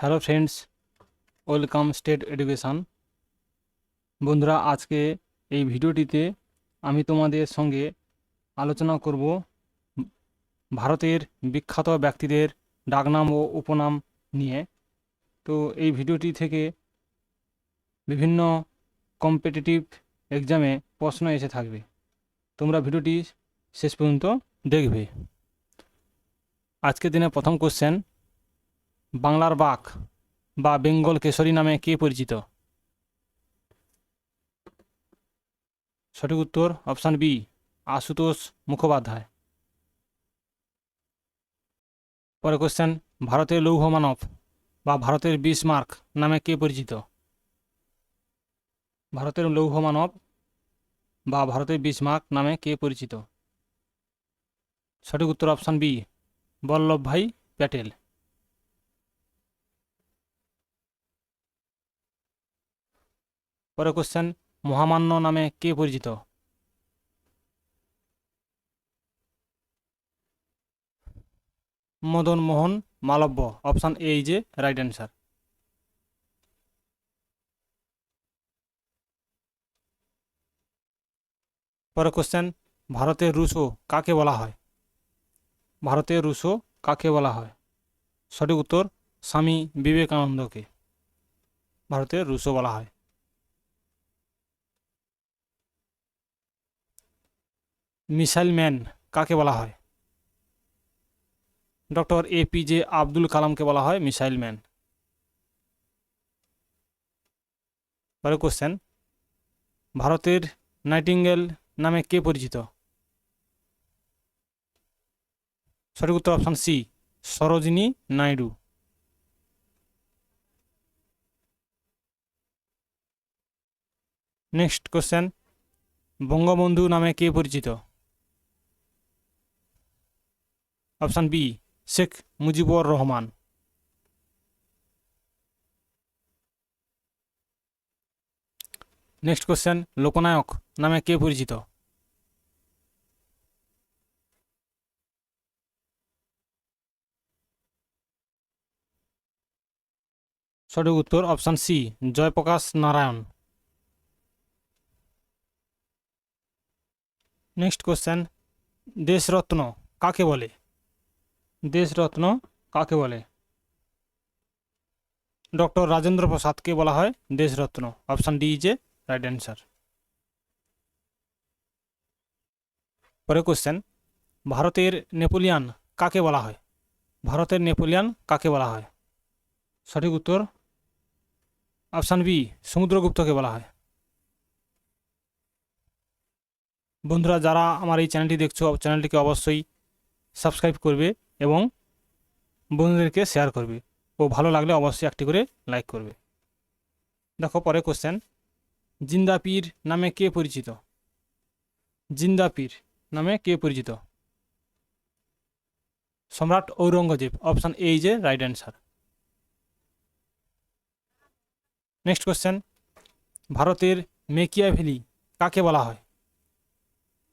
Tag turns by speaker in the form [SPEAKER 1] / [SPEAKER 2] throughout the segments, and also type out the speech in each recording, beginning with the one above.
[SPEAKER 1] Hello friends, welcome state education. বন্ধুরা, আজকে এই ভিডিওটিতে আমি তোমাদের সঙ্গে আলোচনা করব ভারতের বিখ্যাত ব্যক্তিদের ডাকনাম ও উপনাম নিয়ে। তো এই ভিডিওটি থেকে বিভিন্ন কম্পিটিটিভ এক্সামে প্রশ্ন এসে থাকবে। তোমরা ভিডিওটি শেষ পর্যন্ত দেখবে। আজকের দিনে প্রথম কোশ্চেন বাংলার বাঘ বা বেঙ্গল কেশরী নামে কে পরিচিত? সঠিক উত্তর অপশান বি, আশুতোষ মুখোপাধ্যায়। পরে কোশ্চেন ভারতের লৌহ মানব বা ভারতের বিসমার্ক নামে কে পরিচিত? ভারতের লৌহ মানব বা ভারতের বিসমার্ক নামে কে পরিচিত? সঠিক উত্তর অপশান বি, বল্লভভাই প্যাটেল। পরে কোশ্চেন মহামান্য নামে কে পরিচিত? মদন মোহন, মালব্য। অপশান এ যে রাইট অ্যান্সার পরে কোশ্চেন ভারতের রুশো কাকে বলা হয়? ভারতের রুশো কাকে বলা হয়? সঠিক উত্তর, স্বামী বিবেকানন্দকে। ভারতের রুশো বলা হয়। মিসাইল ম্যান কাকে বলা হয়? Doctor A P J Abdul কালামকে বলা হয় মিসাইল ম্যান। পরে কোশ্চেন ভারতের নাইটিঙ্গেল নামে কে পরিচিত? সঠিক উত্তর option C Sarojini Naidu. Next question Bangabandhu নামে কে পরিচিত? Option B Sheikh Mujibur Rahman next question Loknayak নামে কে পরিচিত? সঠিক উত্তর option C Jayaprakash Narayan. Next question Deshratna কাকে বলে? দেশরত্ন কাকে বলে? ডক্টর রাজেন্দ্র প্রসাদকে বলা হয় Deshratna. Option D is a right answer. পরে কোশ্চেন, ভারতের নেপোলিয়ান কাকে বলা হয়? ভারতের নেপোলিয়ান কাকে বলা হয়? সঠিক উত্তর অপশান বি, সমুদ্রগুপ্তকে বলা হয়। বন্ধুরা, যারা আমার এই চ্যানেলটি দেখছ, চ্যানেলটিকে অবশ্যই সাবস্ক্রাইব করবে। এবং বন্ধুদেরকে শেয়ার করবে। ও ভালো লাগলে অবশ্যই একটি করে লাইক করবে। দেখো পরে কোশ্চেন জিন্দা পীর নামে কে পরিচিত? জিন্দা পীর নামে কে পরিচিত? সম্রাট ঔরঙ্গজেব অপশান এ যে রাইট অ্যান্সার নেক্সট কোশ্চেন ভারতের মেকিয়া ভ্যালি কাকে বলা হয়?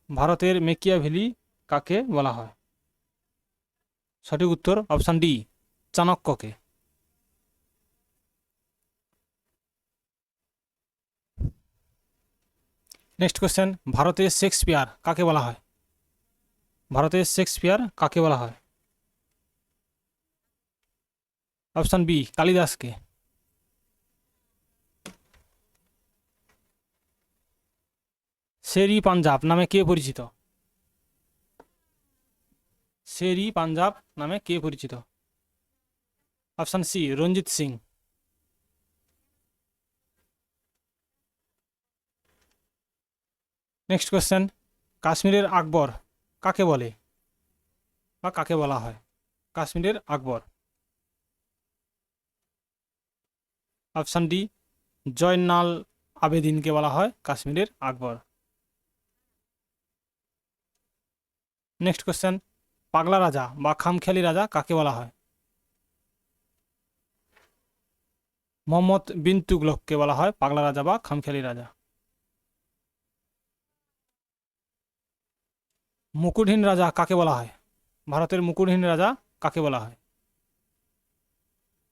[SPEAKER 1] ভারতের মেকিয়া ভ্যালি কাকে বলা হয়? সঠিক উত্তর অপশান ডি, চাণক্যকে। নেক্সট কোশ্চেন ভারতের শেক্সপিয়ার কাকে বলা হয়? ভারতের শেক্সপিয়ার কাকে বলা হয়? অপশান বি, কালিদাসকে। শেরি পাঞ্জাব নামে কে পরিচিত? শেরি পাঞ্জাব নামে কে পরিচিত? Option C, Ranjit Singh. Next question, কাশ্মীরের আকবর কাকে বলে বা কাকে বলা হয়? কাশ্মীরের আকবর। অপশান ডি, জয়নাল আবেদিনকে বলা হয় কাশ্মীরের আকবর। নেক্সট কোশ্চেন পাগলা রাজা বা খামখেয়ালি রাজা কাকে বলা হয়? মোহাম্মদ বিন তুগলককে বলা হয় পাগলা রাজা বা খামখেয়ালি রাজা। মুকুটহীন রাজা কাকে বলা হয়? ভারতের মুকুটহীন রাজা কাকে বলা হয়?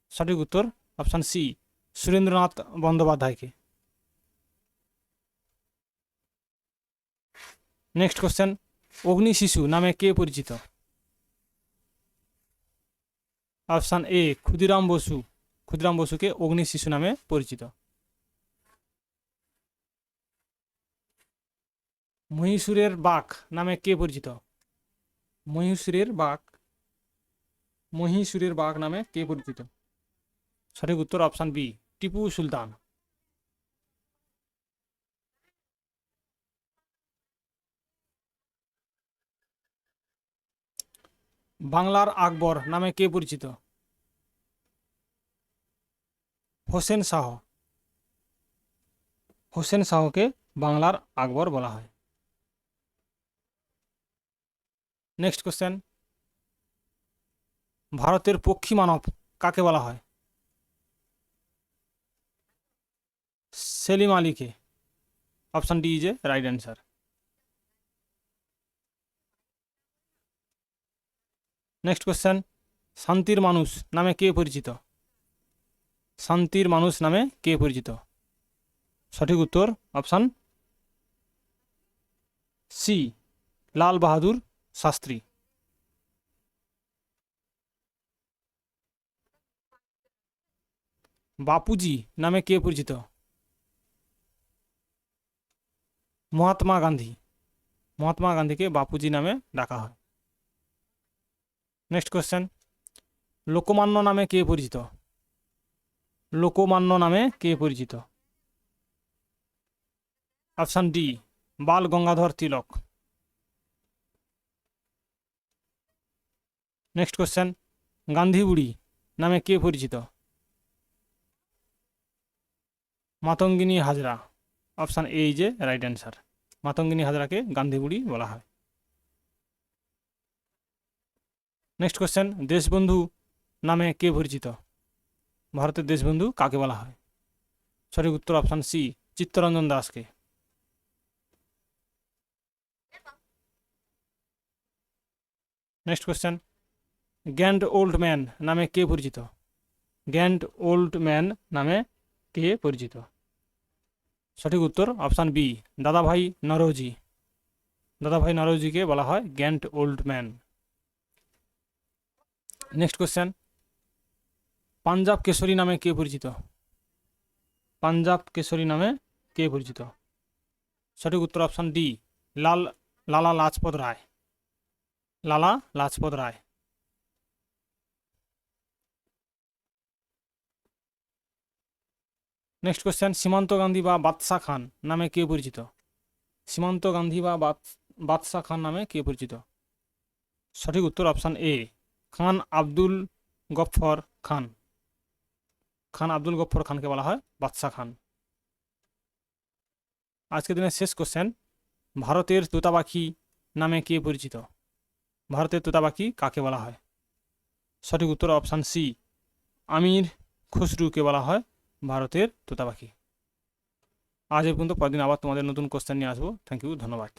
[SPEAKER 1] সঠিক উত্তর অপশান সি, সুরেন্দ্রনাথ বন্দ্যোপাধ্যায়কে। নেক্সট কোশ্চেন, অগ্নি শিশু নামে কে পরিচিত? Option A, Khudiram Basu. Khudiram বসুকে অগ্নি শিশু নামে পরিচিত। মহীশূরের বাঘ নামে কে পরিচিত? মহীশূরের বাঘ। মহীশূরের বাঘ নামে কে পরিচিত? সঠিক উত্তর অপশান বি, টিপু সুলতান। বাংলার আকবর নামে কে পরিচিত? হোসেন শাহ। হোসেন শাহকে বাংলার আকবর বলা হয়। নেক্সট কোশ্চেন ভারতের পক্ষী মানব কাকে বলা হয়? সেলিম আলীকে। Option D is a right answer next question শান্তির মানুষ নামে কে পরিচিত? শান্তির মানুষ নামে কে পরিচিত? সঠিক উত্তর অপশান সি লাল বাহাদুর শাস্ত্রী। বাপুজি নামে কে পরিচিত? মহাত্মা গান্ধী। মহাত্মা গান্ধীকে বাপুজি নামে ডাকা হয়। নেক্সট কোশ্চেন লোকমান্য নামে কে পরিচিত? লোকমান্য নামে কে পরিচিত? Option D Bal Gangadhar Tilak. Next question Gandhi বুড়ি নামে কে পরিচিত? মাতঙ্গিনী হাজরা। অপশান এ যে রাইট অ্যান্সার মাতঙ্গিনী হাজরাকে গান্ধী বুড়ি বলা হয়। নেক্সট কোশ্চেন দেশবন্ধু নামে কে পরিচিত? ভারতের দেশবন্ধু কাকে বলা হয়? সঠিক উত্তর অপশান সি চিত্তরঞ্জন দাসকে। Next question grand old man নামে কে পরিচিত? গ্যান্ড ওল্ড ম্যান নামে কে পরিচিত? সঠিক উত্তর অপশান বি দাদাভাই নরোজি। দাদাভাই নরোজিকে বলা হয় grand old man next question Punjab Kesari নামে কে পরিচিত? পাঞ্জাব কেশরী নামে কে পরিচিত? সঠিক উত্তর অপশান ডি লাল, লালা লাজপত রায়। লালা লাজপত রায়। নেক্সট কোশ্চেন সীমান্ত গান্ধী বা বাদশাহ খান নামে কে পরিচিত? সীমান্ত গান্ধী বা বাদশাহ খান নামে কে পরিচিত? সঠিক উত্তর অপশান এ খান আব্দুল গফর খান। খান আব্দুল গফর খানকে বলা হয় বাদশাহ খান। আজকের দিনের শেষ কোশ্চেন ভারতের তোতা পাখি নামে কে পরিচিত? ভারতের তোতা পাখি কাকে বলা হয়? সঠিক উত্তর অপশান সি আমির খুসরুকে বলা হয় ভারতের তোতা পাখি আজ এই পর্যন্ত পরদিন আবার তোমাদের নতুন কোশ্চেন নিয়ে আসব। থ্যাংক ইউ ধন্যবাদ।